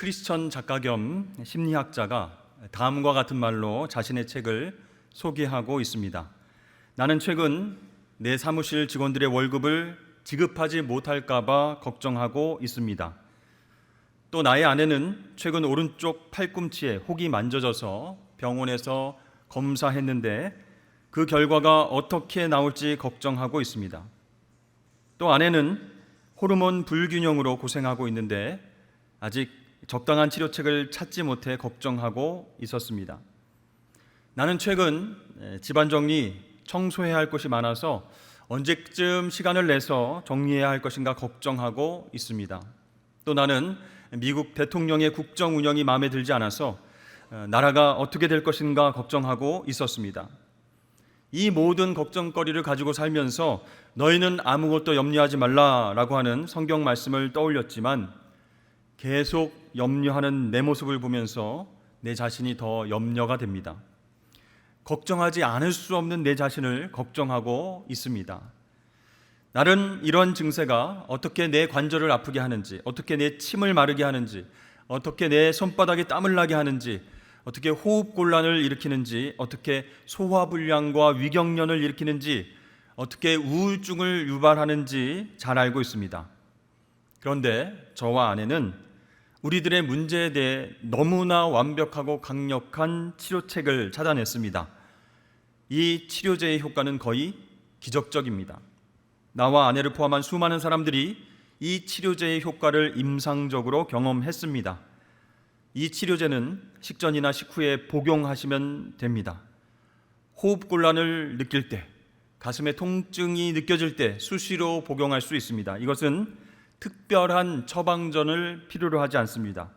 크리스천 작가 겸 심리학자가 다음과 같은 말로 자신의 책을 소개하고 있습니다. 나는 최근 내 사무실 직원들의 월급을 지급하지 못할까봐 걱정하고 있습니다. 또 나의 아내는 최근 오른쪽 팔꿈치에 혹이 만져져서 병원에서 검사했는데 그 결과가 어떻게 나올지 걱정하고 있습니다. 또 아내는 호르몬 불균형으로 고생하고 있는데 아직 적당한 치료책을 찾지 못해 걱정하고 있었습니다. 나는 최근 집안 정리, 청소해야 할 것이 많아서 언제쯤 시간을 내서 정리해야 할 것인가 걱정하고 있습니다. 또 나는 미국 대통령의 국정 운영이 마음에 들지 않아서 어, 나라가 어떻게 될 것인가 걱정하고 있었습니다. 이 모든 걱정거리를 가지고 살면서 너희는 아무것도 염려하지 말라라고 하는 성경 말씀을 떠올렸지만 계속 염려하는 내 모습을 보면서 내 자신이 더 염려가 됩니다. 걱정하지 않을 수 없는 내 자신을 걱정하고 있습니다. 나는 이런 증세가 어떻게 내 관절을 아프게 하는지, 어떻게 내 침을 마르게 하는지, 어떻게 내 손바닥에 땀을 나게 하는지, 어떻게 호흡 곤란을 일으키는지, 어떻게 소화 불량과 위경련을 일으키는지, 어떻게 우울증을 유발하는지 잘 알고 있습니다. 그런데 저와 아내는 우리들의 문제에 대해 너무나 완벽하고 강력한 치료책을 찾아냈습니다. 이 치료제의 효과는 거의 기적적입니다. 나와 아내를 포함한 수많은 사람들이 이 치료제의 효과를 임상적으로 경험했습니다. 이 치료제는 식전이나 식후에 복용하시면 됩니다. 호흡곤란을 느낄 때, 가슴에 통증이 느껴질 때 수시로 복용할 수 있습니다. 이것은 특별한 처방전을 필요로 하지 않습니다.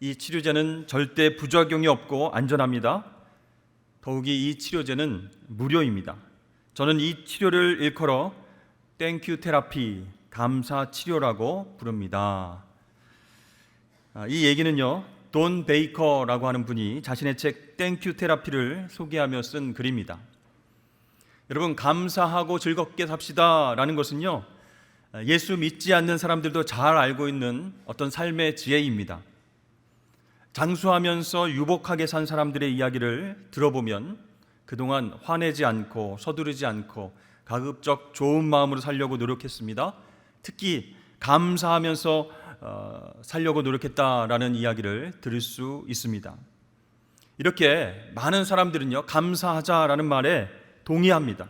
이 치료제는 절대 부작용이 없고 안전합니다. 더욱이 이 치료제는 무료입니다. 저는 이 치료를 일컬어 땡큐 테라피, 감사 치료라고 부릅니다. 아, 이 얘기는요, 돈 베이커라고 하는 분이 자신의 책 땡큐 테라피를 소개하며 쓴 글입니다. 여러분, 감사하고 즐겁게 삽시다라는 것은요, 예수 믿지 않는 사람들도 잘 알고 있는 어떤 삶의 지혜입니다. 장수하면서 유복하게 산 사람들의 이야기를 들어보면 그동안 화내지 않고 서두르지 않고 가급적 좋은 마음으로 살려고 노력했습니다. 특히 감사하면서 어, 살려고 노력했다라는 이야기를 들을 수 있습니다. 이렇게 많은 사람들은요 감사하자라는 말에 동의합니다.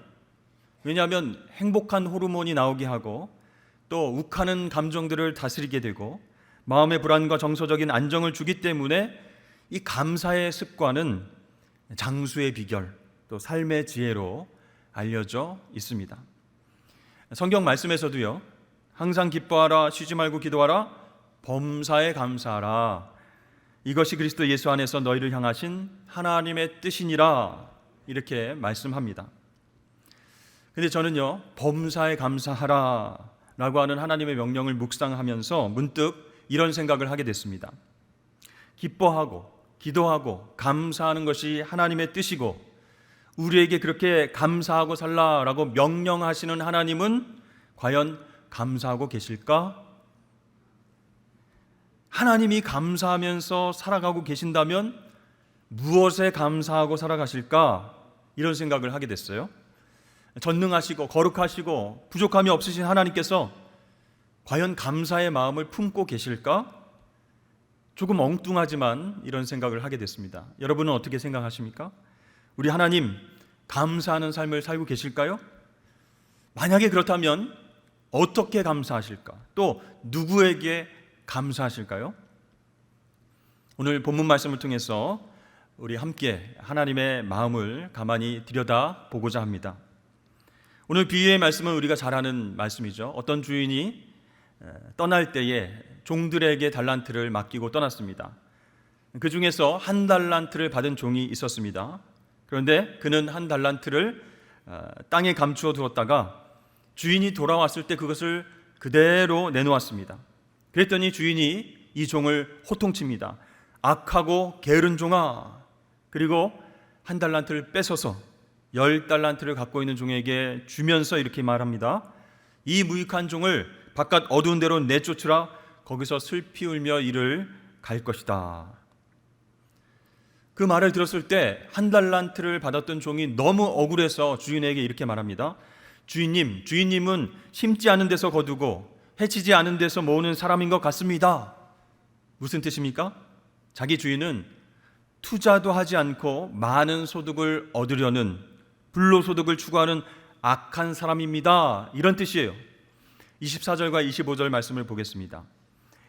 왜냐하면 행복한 호르몬이 나오게 하고 또 욱하는 감정들을 다스리게 되고 마음의 불안과 정서적인 안정을 주기 때문에 이 감사의 습관은 장수의 비결 또 삶의 지혜로 알려져 있습니다. 성경 말씀에서도요. 항상 기뻐하라 쉬지 말고 기도하라 범사에 감사하라 이것이 그리스도 예수 안에서 너희를 향하신 하나님의 뜻이니라 이렇게 말씀합니다. 근데 저는요. 범사에 감사하라 라고 하는 하나님의 명령을 묵상하면서 문득 이런 생각을 하게 됐습니다. 기뻐하고 기도하고 감사하는 것이 하나님의 뜻이고 우리에게 그렇게 감사하고 살라라고 명령하시는 하나님은 과연 감사하고 계실까? 하나님이 감사하면서 살아가고 계신다면 무엇에 감사하고 살아가실까? 이런 생각을 하게 됐어요. 전능하시고 거룩하시고 부족함이 없으신 하나님께서 과연 감사의 마음을 품고 계실까? 조금 엉뚱하지만 이런 생각을 하게 됐습니다. 여러분은 어떻게 생각하십니까? 우리 하나님 감사하는 삶을 살고 계실까요? 만약에 그렇다면 어떻게 감사하실까? 또 누구에게 감사하실까요? 오늘 본문 말씀을 통해서 우리 함께 하나님의 마음을 가만히 들여다 보고자 합니다. 오늘 비유의 말씀은 우리가 잘 아는 말씀이죠. 어떤 주인이 떠날 때에 종들에게 달란트를 맡기고 떠났습니다. 그 중에서 한 달란트를 받은 종이 있었습니다. 그런데 그는 한 달란트를 어, 땅에 감추어 두었다가 주인이 돌아왔을 때 그것을 그대로 내놓았습니다. 그랬더니 주인이 이 종을 호통칩니다. 악하고 게으른 종아. 그리고 한 달란트를 뺏어서 열 달란트를 갖고 있는 종에게 주면서 이렇게 말합니다. 이 무익한 종을 바깥 어두운 데로 내쫓으라. 거기서 슬피 울며 이를 갈 것이다. 그 말을 들었을 때 한 달란트를 받았던 종이 너무 억울해서 주인에게 이렇게 말합니다. 주인님, 주인님은 심지 않은 데서 거두고 해치지 않은 데서 모으는 사람인 것 같습니다. 무슨 뜻입니까? 자기 주인은 투자도 하지 않고 많은 소득을 얻으려는 불로소득을 추구하는 악한 사람입니다. 이런 뜻이에요. 24절과 25절 말씀을 보겠습니다.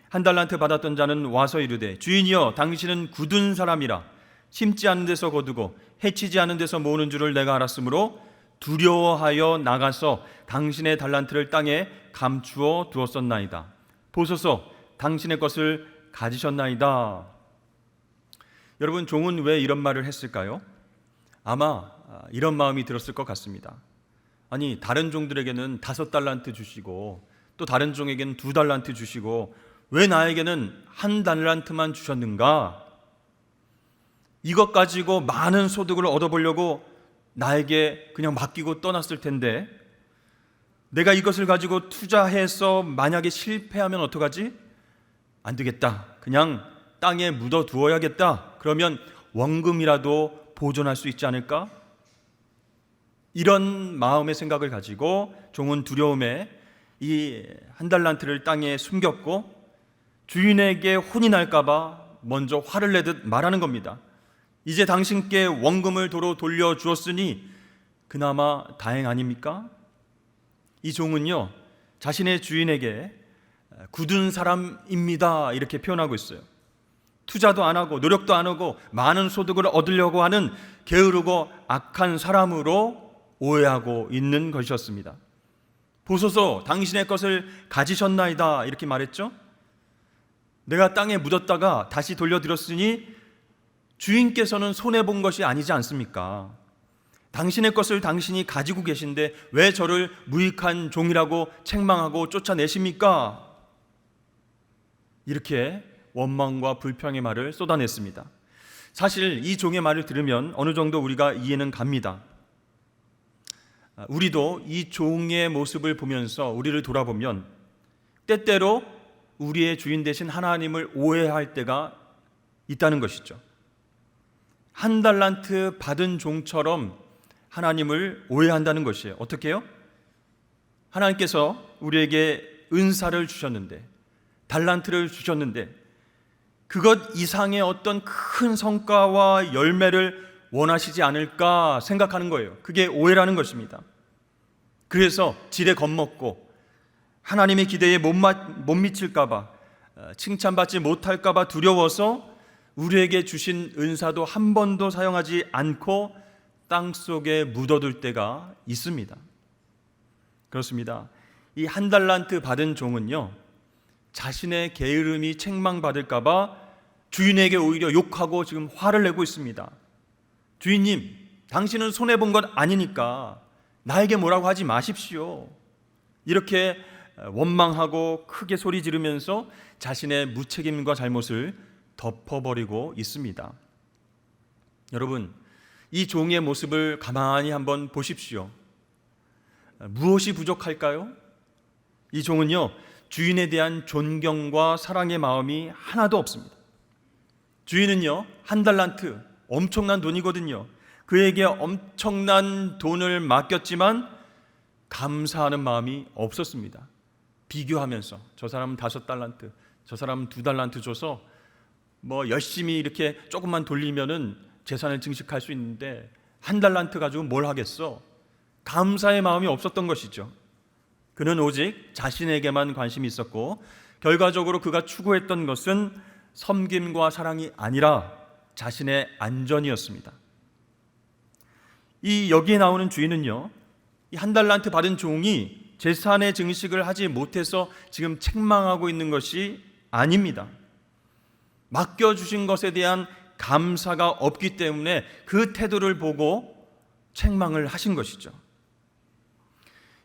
한 달란트 받았던 자는 와서 이르되 주인이여 당신은 굳은 사람이라 심지 않은 데서 거두고 해치지 않은 데서 모으는 줄을 내가 알았으므로 두려워하여 나가서 당신의 달란트를 땅에 감추어 두었었나이다. 보소서 당신의 것을 가지셨나이다. 여러분 종은 왜 이런 말을 했을까요? 아마 아, 이런 마음이 들었을 것 같습니다. 아니 다른 종들에게는 다섯 달란트 주시고 또 다른 종에게는 두 달란트 주시고 왜 나에게는 한 달란트만 주셨는가? 이것 가지고 많은 소득을 얻어보려고 나에게 그냥 맡기고 떠났을 텐데 내가 이것을 가지고 투자해서 만약에 실패하면 어떡하지? 안 되겠다. 그냥 땅에 묻어 두어야겠다. 그러면 원금이라도 보존할 수 있지 않을까? 이런 마음의 생각을 가지고 종은 두려움에 이 한 달란트를 땅에 숨겼고 주인에게 혼이 날까봐 먼저 화를 내듯 말하는 겁니다. 이제 당신께 원금을 도로 돌려 주었으니 그나마 다행 아닙니까? 이 종은요 자신의 주인에게 굳은 사람입니다 이렇게 표현하고 있어요. 투자도 안 하고 노력도 안 하고 많은 소득을 얻으려고 하는 게으르고 악한 사람으로 오해하고 있는 것이었습니다. 보소서 당신의 것을 가지셨나이다 이렇게 말했죠. 내가 땅에 묻었다가 다시 돌려드렸으니 주인께서는 손해 본 것이 아니지 않습니까? 당신의 것을 당신이 가지고 계신데 왜 저를 무익한 종이라고 책망하고 쫓아내십니까? 이렇게 원망과 불평의 말을 쏟아냈습니다. 사실 이 종의 말을 들으면 어느 정도 우리가 이해는 갑니다. 우리도 이 종의 모습을 보면서 우리를 돌아보면 때때로 우리의 주인 되신 하나님을 오해할 때가 있다는 것이죠. 한 달란트 받은 종처럼 하나님을 오해한다는 것이에요. 어떻게 요 하나님께서 우리에게 은사를 주셨는데 달란트를 주셨는데 그것 이상의 어떤 큰 성과와 열매를 원하시지 않을까 생각하는 거예요. 그게 오해라는 것입니다. 그래서 지레 겁먹고 하나님의 기대에 못, 못 미칠까봐 어, 칭찬받지 못할까봐 두려워서 우리에게 주신 은사도 한 번도 사용하지 않고 땅 속에 묻어둘 때가 있습니다. 그렇습니다. 이 한 달란트 받은 종은요, 자신의 게으름이 책망받을까봐 주인에게 오히려 욕하고 지금 화를 내고 있습니다. 주인님, 당신은 손해본 것 아니니까 나에게 뭐라고 하지 마십시오. 이렇게 원망하고 크게 소리 지르면서 자신의 무책임과 잘못을 덮어버리고 있습니다. 여러분, 이 종의 모습을 가만히 한번 보십시오. 무엇이 부족할까요? 이 종은요, 주인에 대한 존경과 사랑의 마음이 하나도 없습니다. 주인은요, 한 달란트, 엄청난 돈이거든요. 그에게 엄청난 돈을 맡겼지만 감사하는 마음이 없었습니다. 비교하면서 저 사람은 다섯 달란트, 저 사람은 두 달란트 줘서 뭐 열심히 이렇게 조금만 돌리면은 재산을 증식할 수 있는데 한 달란트 가지고 뭘 하겠어? 감사의 마음이 없었던 것이죠. 그는 오직 자신에게만 관심이 있었고 결과적으로 그가 추구했던 것은 섬김과 사랑이 아니라 자신의 안전이었습니다. 이 여기에 나오는 주인은요, 이 한 달란트 받은 종이 재산의 증식을 하지 못해서 지금 책망하고 있는 것이 아닙니다. 맡겨 주신 것에 대한 감사가 없기 때문에 그 태도를 보고 책망을 하신 것이죠.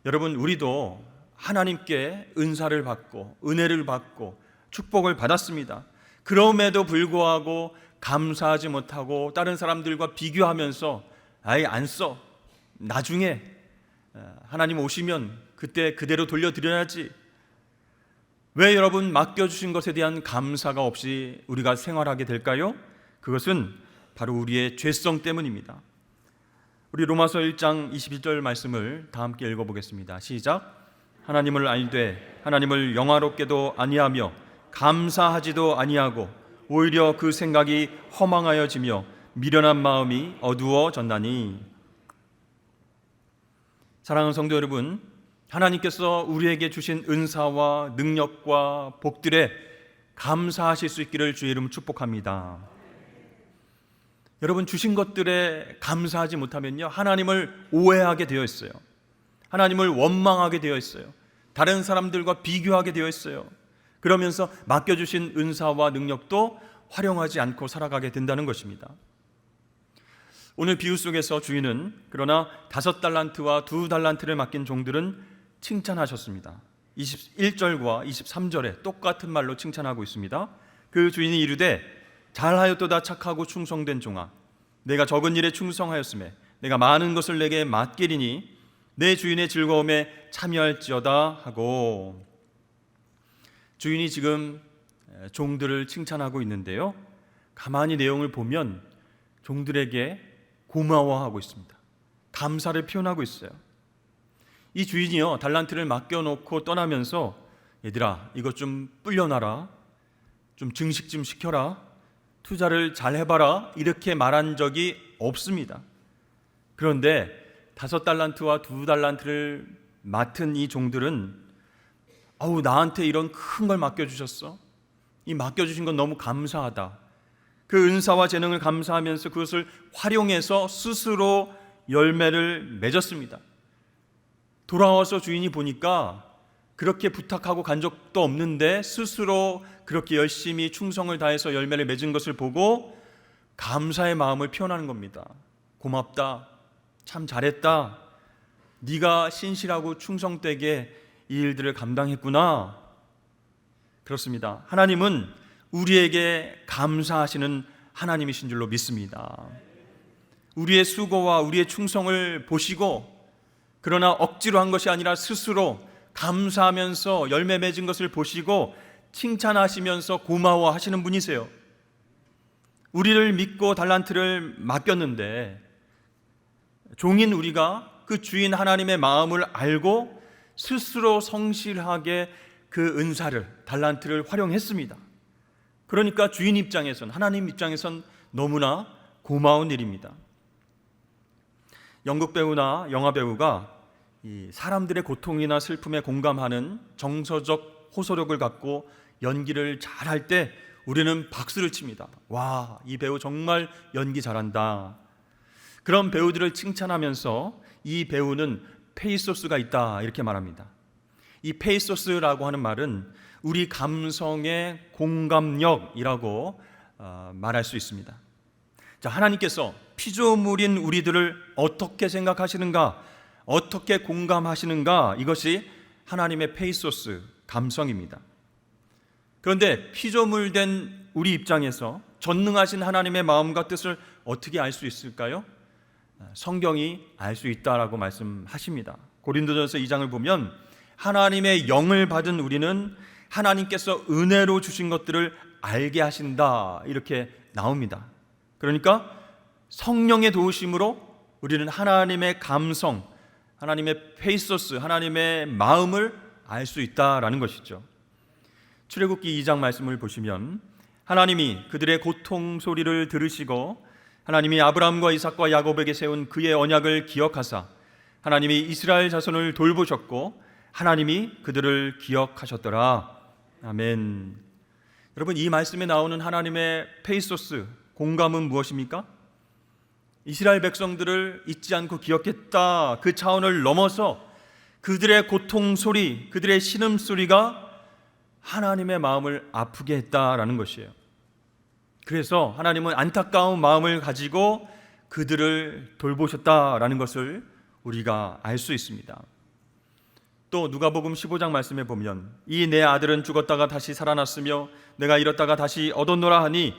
여러분, 우리도 하나님께 은사를 받고 은혜를 받고 축복을 받았습니다. 그럼에도 불구하고 감사하지 못하고 다른 사람들과 비교하면서 아예 안 써. 나중에 어, 하나님 오시면 그때 그대로 돌려드려야지. 왜 여러분 맡겨주신 것에 대한 감사가 없이 우리가 생활하게 될까요? 그것은 바로 우리의 죄성 때문입니다. 우리 로마서 1장 21절 말씀을 다 함께 읽어보겠습니다. 시작. 하나님을 알되 하나님을 영화롭게도 아니하며 감사하지도 아니하고 오히려 그 생각이 허망하여지며 미련한 마음이 어두워졌나니 사랑하는 성도 여러분 하나님께서 우리에게 주신 은사와 능력과 복들에 감사하실 수 있기를 주의 이름 축복합니다. 여러분 주신 것들에 감사하지 못하면요 하나님을 오해하게 되어 있어요. 하나님을 원망하게 되어 있어요. 다른 사람들과 비교하게 되어 있어요. 그러면서 맡겨주신 은사와 능력도 활용하지 않고 살아가게 된다는 것입니다. 오늘 비유 속에서 주인은 그러나 다섯 달란트와 두 달란트를 맡긴 종들은 칭찬하셨습니다. 21절과 23절에 똑같은 말로 칭찬하고 있습니다. 그 주인이 이르되 잘하였도다 착하고 충성된 종아 내가 적은 일에 충성하였음에 내가 많은 것을 내게 맡기리니 내 주인의 즐거움에 참여할지어다 하고 주인이 지금 종들을 칭찬하고 있는데요. 가만히 내용을 보면 종들에게 고마워하고 있습니다. 감사를 표현하고 있어요. 이 주인이요 달란트를 맡겨놓고 떠나면서 얘들아 이것 좀 불려놔라, 좀 증식 좀 시켜라, 투자를 잘 해봐라 이렇게 말한 적이 없습니다. 그런데 다섯 달란트와 두 달란트를 맡은 이 종들은 아우 나한테 이런 큰 걸 맡겨주셨어. 이 맡겨주신 건 너무 감사하다. 그 은사와 재능을 감사하면서 그것을 활용해서 스스로 열매를 맺었습니다. 돌아와서 주인이 보니까 그렇게 부탁하고 간 적도 없는데 스스로 그렇게 열심히 충성을 다해서 열매를 맺은 것을 보고 감사의 마음을 표현하는 겁니다. 고맙다. 참 잘했다. 네가 신실하고 충성되게 이 일들을 감당했구나. 그렇습니다. 하나님은 우리에게 감사하시는 하나님이신 줄로 믿습니다. 우리의 수고와 우리의 충성을 보시고 그러나 억지로 한 것이 아니라 스스로 감사하면서 열매 맺은 것을 보시고 칭찬하시면서 고마워하시는 분이세요. 우리를 믿고 달란트를 맡겼는데 종인 우리가 그 주인 하나님의 마음을 알고 스스로 성실하게 그 은사를 달란트를 활용했습니다. 그러니까 주인 입장에선 하나님 입장에선 너무나 고마운 일입니다. 연극 배우나 영화 배우가 이 사람들의 고통이나 슬픔에 공감하는 정서적 호소력을 갖고 연기를 잘할 때 우리는 박수를 칩니다. 와, 이 배우 정말 연기 잘한다. 그런 배우들을 칭찬하면서 이 배우는 페이소스가 있다 이렇게 말합니다. 이 페이소스라고 하는 말은 우리 감성의 공감력이라고 어, 말할 수 있습니다. 자, 하나님께서 피조물인 우리들을 어떻게 생각하시는가, 어떻게 공감하시는가 이것이 하나님의 페이소스 감성입니다. 그런데 피조물된 우리 입장에서 전능하신 하나님의 마음과 뜻을 어떻게 알 수 있을까요? 성경이 알 수 있다라고 말씀하십니다. 고린도전서 2장을 보면 하나님의 영을 받은 우리는 하나님께서 은혜로 주신 것들을 알게 하신다 이렇게 나옵니다. 그러니까 성령의 도우심으로 우리는 하나님의 감성, 하나님의 페이소스, 하나님의 마음을 알 수 있다라는 것이죠. 출애굽기 2장 말씀을 보시면 하나님이 그들의 고통 소리를 들으시고 하나님이 아브라함과 이삭과 야곱에게 세운 그의 언약을 기억하사 하나님이 이스라엘 자손을 돌보셨고 하나님이 그들을 기억하셨더라. 아멘. 여러분 이 말씀에 나오는 하나님의 페이소스 공감은 무엇입니까? 이스라엘 백성들을 잊지 않고 기억했다. 그 차원을 넘어서 그들의 고통 소리, 그들의 신음 소리가 하나님의 마음을 아프게 했다라는 것이에요. 그래서 하나님은 안타까운 마음을 가지고 그들을 돌보셨다라는 것을 우리가 알 수 있습니다. 또 누가복음 15장 말씀에 보면 이 내 아들은 죽었다가 다시 살아났으며 내가 잃었다가 다시 얻었노라 하니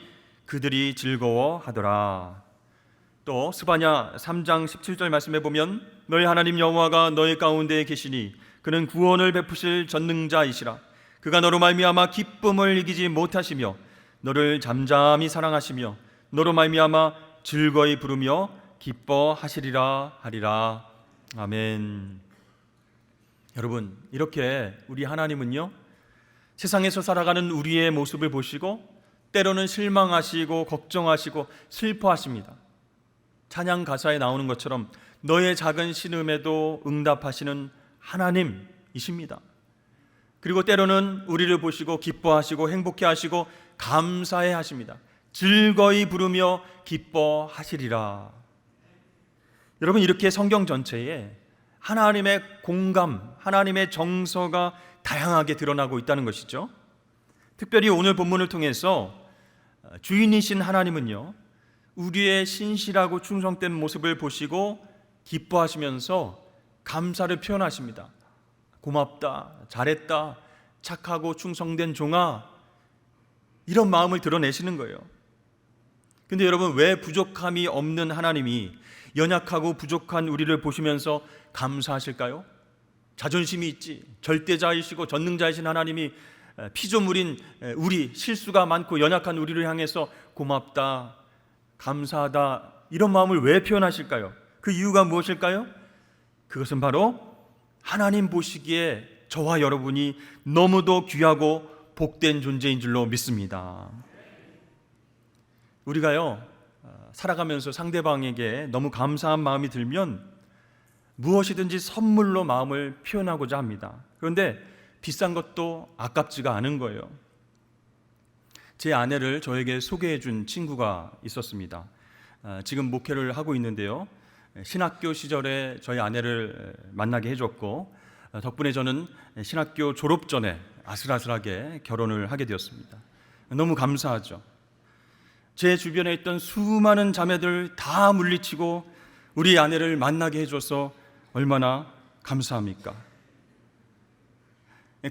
그들이 즐거워하더라. 또 스바냐 3장 17절 말씀에 보면 너희 하나님 여호와가 너희 가운데에 계시니 그는 구원을 베푸실 전능자이시라 그가 너로 말미암아 기쁨을 이기지 못하시며 너를 잠잠히 사랑하시며 너로 말미암아 즐거이 부르며 기뻐하시리라 하리라 아멘. 여러분 이렇게 우리 하나님은요 세상에서 살아가는 우리의 모습을 보시고 때로는 실망하시고 걱정하시고 슬퍼하십니다. 찬양 가사에 나오는 것처럼 너의 작은 신음에도 응답하시는 하나님이십니다. 그리고 때로는 우리를 보시고 기뻐하시고 행복해 하시고 감사해 하십니다. 즐거이 부르며 기뻐하시리라. 여러분 이렇게 성경 전체에 하나님의 공감, 하나님의 정서가 다양하게 드러나고 있다는 것이죠. 특별히 오늘 본문을 통해서 주인이신 하나님은요, 우리의 신실하고 충성된 모습을 보시고 기뻐하시면서 감사를 표현하십니다. 고맙다, 잘했다, 착하고 충성된 종아, 이런 마음을 드러내시는 거예요. 근데 여러분, 왜 부족함이 없는 하나님이 연약하고 부족한 우리를 보시면서 감사하실까요? 자존심이 있지, 절대자이시고 전능자이신 하나님이 피조물인 우리, 실수가 많고 연약한 우리를 향해서 고맙다, 감사하다, 이런 마음을 왜 표현하실까요? 그 이유가 무엇일까요? 그것은 바로 하나님 보시기에 저와 여러분이 너무도 귀하고 복된 존재인 줄로 믿습니다. 우리가요, 어, 살아가면서 상대방에게 너무 감사한 마음이 들면 무엇이든지 선물로 마음을 표현하고자 합니다. 그런데 비싼 것도 아깝지가 않은 거예요. 제 아내를 저에게 소개해 준 친구가 있었습니다. 어, 지금 목회를 하고 있는데요. 신학교 시절에 저희 아내를 만나게 해줬고 어, 덕분에 저는 신학교 졸업 전에 아슬아슬하게 결혼을 하게 되었습니다. 너무 감사하죠. 제 주변에 있던 수많은 자매들 다 물리치고 우리 아내를 만나게 해줘서 얼마나 감사합니까?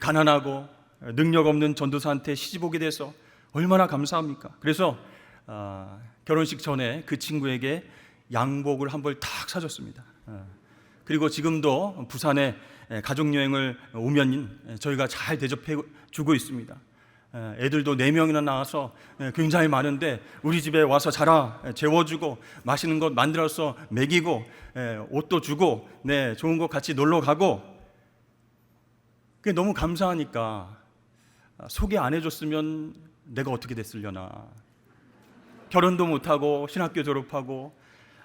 가난하고 능력 없는 전도사한테 시집 오게 돼서 얼마나 감사합니까? 그래서 어, 결혼식 전에 그 친구에게 양복을 한 벌 탁 사줬습니다. 어, 그리고 지금도 부산에 가족 여행을 오면 저희가 잘 대접해 주고 있습니다. 애들도 네 명이나 나와서 굉장히 많은데 우리 집에 와서 자라 재워주고 맛있는 것 만들어서 먹이고 옷도 주고 네 좋은 곳 같이 놀러 가고 그게 너무 감사하니까 소개 안 해줬으면 내가 어떻게 됐으려나 결혼도 못하고 신학교 졸업하고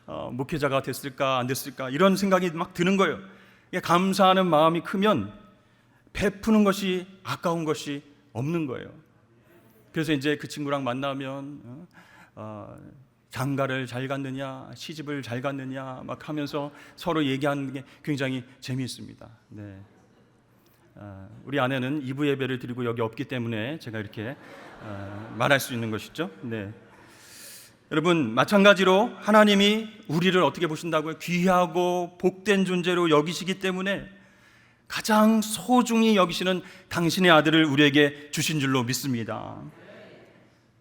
어, 목회자가 됐을까 안 됐을까 이런 생각이 막 드는 거예요. 감사하는 마음이 크면 베푸는 것이 아까운 것이 없는 거예요. 그래서 이제 그 친구랑 만나면 어, 어, 장가를 잘 갔느냐, 시집을 잘 갔느냐 막 하면서 서로 얘기하는 게 굉장히 재미있습니다. 네. 어, 우리 아내는 이부 예배를 드리고 여기 없기 때문에 제가 이렇게 어, 말할 수 있는 것이죠. 네. 여러분 마찬가지로 하나님이 우리를 어떻게 보신다고요? 귀하고 복된 존재로 여기시기 때문에 가장 소중히 여기시는 당신의 아들을 우리에게 주신 줄로 믿습니다.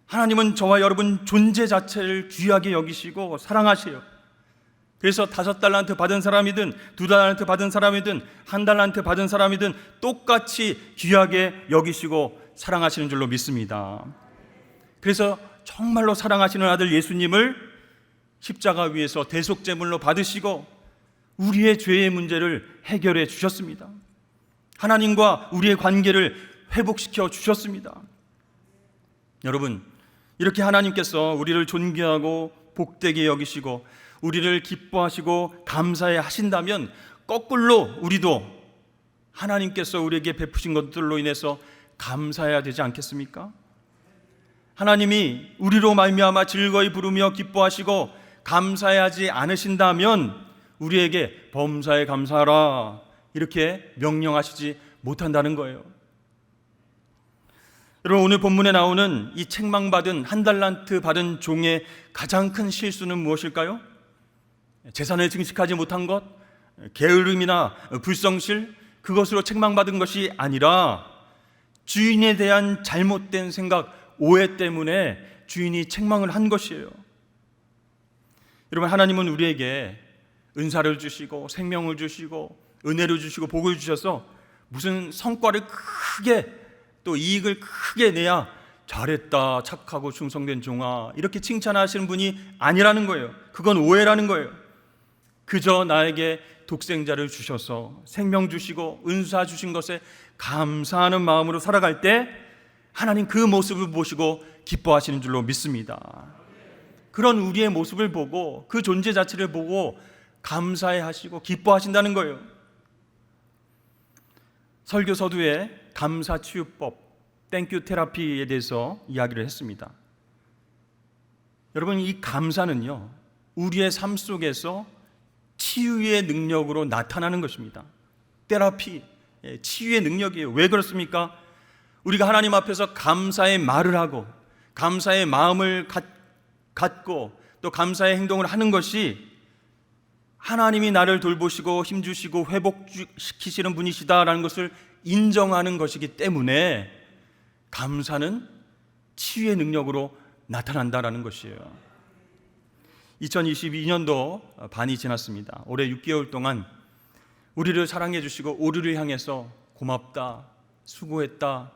하나님은 저와 여러분 존재 자체를 귀하게 여기시고 사랑하세요. 그래서 다섯 달란트 받은 사람이든 두 달란트 받은 사람이든 한 달란트 받은 사람이든 똑같이 귀하게 여기시고 사랑하시는 줄로 믿습니다. 그래서 정말로 사랑하시는 아들 예수님을 십자가 위에서 대속 제물로 받으시고 우리의 죄의 문제를 해결해 주셨습니다. 하나님과 우리의 관계를 회복시켜 주셨습니다. 여러분, 이렇게 하나님께서 우리를 존귀하고 복되게 여기시고 우리를 기뻐하시고 감사해 하신다면 거꾸로 우리도 하나님께서 우리에게 베푸신 것들로 인해서 감사해야 되지 않겠습니까? 하나님이 우리로 말미암아 즐거이 부르며 기뻐하시고 감사하지 않으신다면 우리에게 범사에 감사하라 이렇게 명령하시지 못한다는 거예요. 여러분 오늘 본문에 나오는 이 책망받은 한 달란트 받은 종의 가장 큰 실수는 무엇일까요? 재산을 증식하지 못한 것, 게으름이나 불성실 그것으로 책망받은 것이 아니라 주인에 대한 잘못된 생각, 오해 때문에 주인이 책망을 한 것이에요. 여러분 하나님은 우리에게 은사를 주시고 생명을 주시고 은혜를 주시고 복을 주셔서 무슨 성과를 크게 또 이익을 크게 내야 잘했다, 착하고 충성된 종아 이렇게 칭찬하시는 분이 아니라는 거예요. 그건 오해라는 거예요. 그저 나에게 독생자를 주셔서 생명 주시고 은사 주신 것에 감사하는 마음으로 살아갈 때 하나님 그 모습을 보시고 기뻐하시는 줄로 믿습니다. 그런 우리의 모습을 보고 그 존재 자체를 보고 감사해 하시고 기뻐하신다는 거예요. 설교 서두에 감사 치유법, 땡큐 테라피에 대해서 이야기를 했습니다. 여러분 이 감사는요. 우리의 삶 속에서 치유의 능력으로 나타나는 것입니다. 테라피, 예, 치유의 능력이에요. 왜 그렇습니까? 우리가 하나님 앞에서 감사의 말을 하고 감사의 마음을 갖, 갖고 또 감사의 행동을 하는 것이 하나님이 나를 돌보시고 힘주시고 회복시키시는 분이시다라는 것을 인정하는 것이기 때문에 감사는 치유의 능력으로 나타난다라는 것이에요. 2022년도 반이 지났습니다. 올해 6개월 동안 우리를 사랑해 주시고 우리를 향해서 고맙다, 수고했다,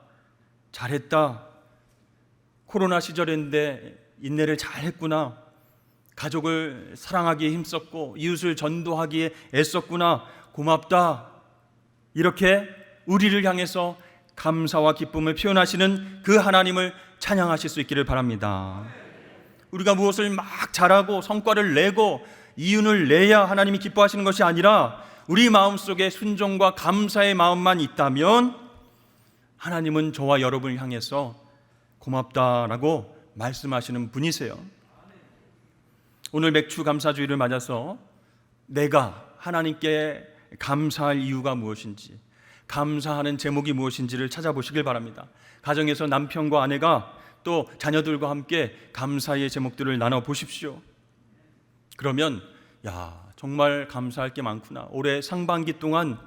잘했다. 코로나 시절인데 인내를 잘 했구나. 가족을 사랑하기에 힘썼고 이웃을 전도하기에 애썼구나. 고맙다. 이렇게 우리를 향해서 감사와 기쁨을 표현하시는 그 하나님을 찬양하실 수 있기를 바랍니다. 우리가 무엇을 막 잘하고 성과를 내고 이윤을 내야 하나님이 기뻐하시는 것이 아니라 우리 마음 속에 순종과 감사의 마음만 있다면 하나님은 저와 여러분을 향해서 고맙다라고 말씀하시는 분이세요. 오늘 맥주 감사주의를 맞아서 내가 하나님께 감사할 이유가 무엇인지, 감사하는 제목이 무엇인지를 찾아보시길 바랍니다. 가정에서 남편과 아내가 또 자녀들과 함께 감사의 제목들을 나눠 보십시오. 그러면 야, 정말 감사할 게 많구나. 올해 상반기 동안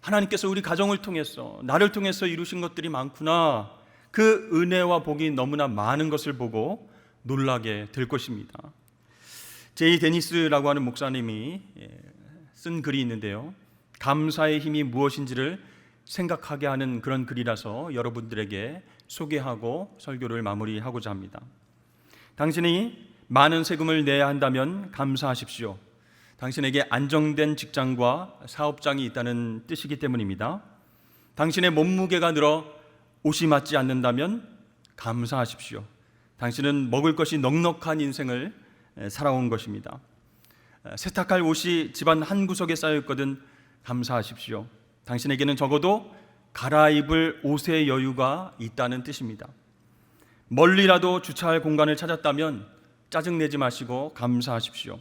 하나님께서 우리 가정을 통해서 나를 통해서 이루신 것들이 많구나. 그 은혜와 복이 너무나 많은 것을 보고 놀라게 될 것입니다. 제이 데니스라고 하는 목사님이 예, 쓴 글이 있는데요. 감사의 힘이 무엇인지를 생각하게 하는 그런 글이라서 여러분들에게 소개하고 설교를 마무리하고자 합니다. 당신이 많은 세금을 내야 한다면 감사하십시오. 당신에게 안정된 직장과 사업장이 있다는 뜻이기 때문입니다. 당신의 몸무게가 늘어 옷이 맞지 않는다면 감사하십시오. 당신은 먹을 것이 넉넉한 인생을 살아온 것입니다. 세탁할 옷이 집안 한 구석에 쌓여 있거든 감사하십시오. 당신에게는 적어도 갈아입을 옷의 여유가 있다는 뜻입니다. 멀리라도 주차할 공간을 찾았다면 짜증내지 마시고 감사하십시오.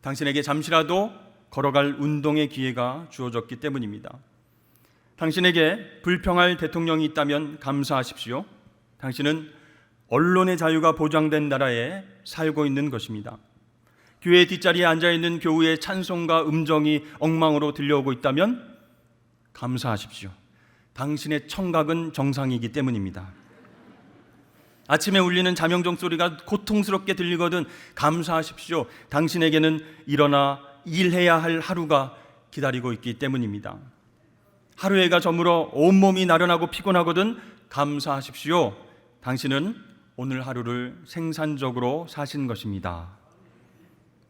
당신에게 잠시라도 걸어갈 운동의 기회가 주어졌기 때문입니다. 당신에게 불평할 대통령이 있다면 감사하십시오. 당신은 언론의 자유가 보장된 나라에 살고 있는 것입니다. 교회 뒷자리에 앉아 있는 교우의 찬송과 음정이 엉망으로 들려오고 있다면 감사하십시오. 당신의 청각은 정상이기 때문입니다. 아침에 울리는 자명종 소리가 고통스럽게 들리거든 감사하십시오. 당신에게는 일어나 일해야 할 하루가 기다리고 있기 때문입니다. 하루 해가 저물어 온몸이 나른하고 피곤하거든 감사하십시오. 당신은 오늘 하루를 생산적으로 사신 것입니다.